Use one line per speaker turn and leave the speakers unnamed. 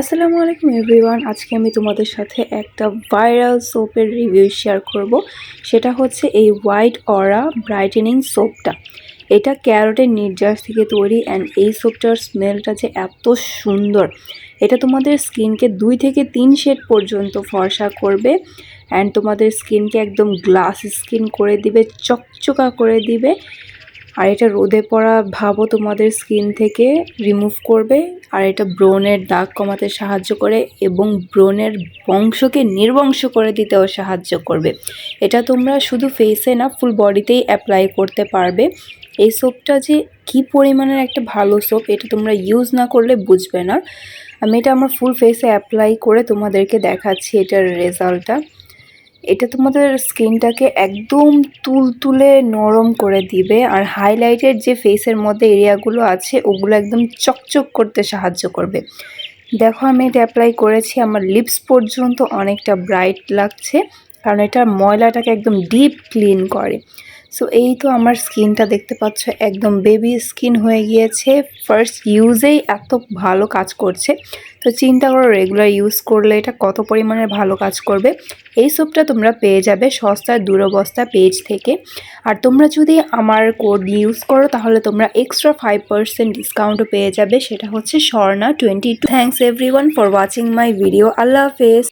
আসসালামু আলাইকুম এভরিওয়ান। আজকে আমি তোমাদের সাথে একটা ভাইরাল সোপের রিভিউ শেয়ার করব। সেটা হচ্ছে এই হোয়াইট অরা ব্রাইটেনিং সোপটা। এটা ক্যারোটের নির্যাস থেকে তৈরি অ্যান্ড এই সোপটার স্মেলটা যে এত সুন্দর। এটা তোমাদের স্কিনকে দুই থেকে তিন শেড পর্যন্ত ফর্সা করবে অ্যান্ড তোমাদের স্কিনকে একদম গ্লাস স্কিন করে দিবে, চকচকা করে দিবে। আর এটা রোদে পড়া ভাবও তোমাদের স্কিন থেকে রিমুভ করবে, আর এটা ব্রণের দাগ কমাতে সাহায্য করে এবং ব্রণের বংশকে নির্বংশ করে দিতেও সাহায্য করবে। এটা তোমরা শুধু ফেসে না ফুল বডিতেই অ্যাপ্লাই করতে পারবে। এই সোপটা যে কি পরিমাণের একটা ভালো সোপ এটা তোমরা ইউজ না করলে বুঝবে না। আমি এটা আমার ফুল ফেসে অ্যাপ্লাই করে তোমাদেরকে দেখাচ্ছি এটার রেজাল্টটা এটা তোমাদের স্কিনটাকে একদম তুলতুলে নরম করে দিবে। আর হাইলাইটের যে ফেসের মধ্যে এরিয়াগুলো আছে, ওগুলো একদম চকচক করতে সাহায্য করবে। দেখো, আমি এটা অ্যাপ্লাই করেছি, আমার লিপস পর্যন্ত অনেকটা ব্রাইট লাগছে, কারণ এটা ময়লাটাকে একদম ডিপ ক্লিন করে। সো এই তো আমার স্কিনটা দেখতে পাচ্ছ, একদম বেবি স্কিন হয়ে গিয়েছে। ফার্স্ট ইউজেই এত ভালো কাজ করছে। তো চিন্তা করো রেগুলার ইউজ করলে এটা কত পরিমাণে ভালো কাজ করবে? এই সোপটা তোমরা পেয়ে যাবে সস্তার দুরবস্থা পেজ থেকে। আর তোমরা যদি আমার কোড ইউজ করো, তাহলে তোমরা এক্সট্রা ফাইভ পার্সেন্ট ডিসকাউন্টও পেয়ে যাবে। সেটা হচ্ছে Swarna twenty two thanks every one for watching my video আল্লাহ হাফেজ।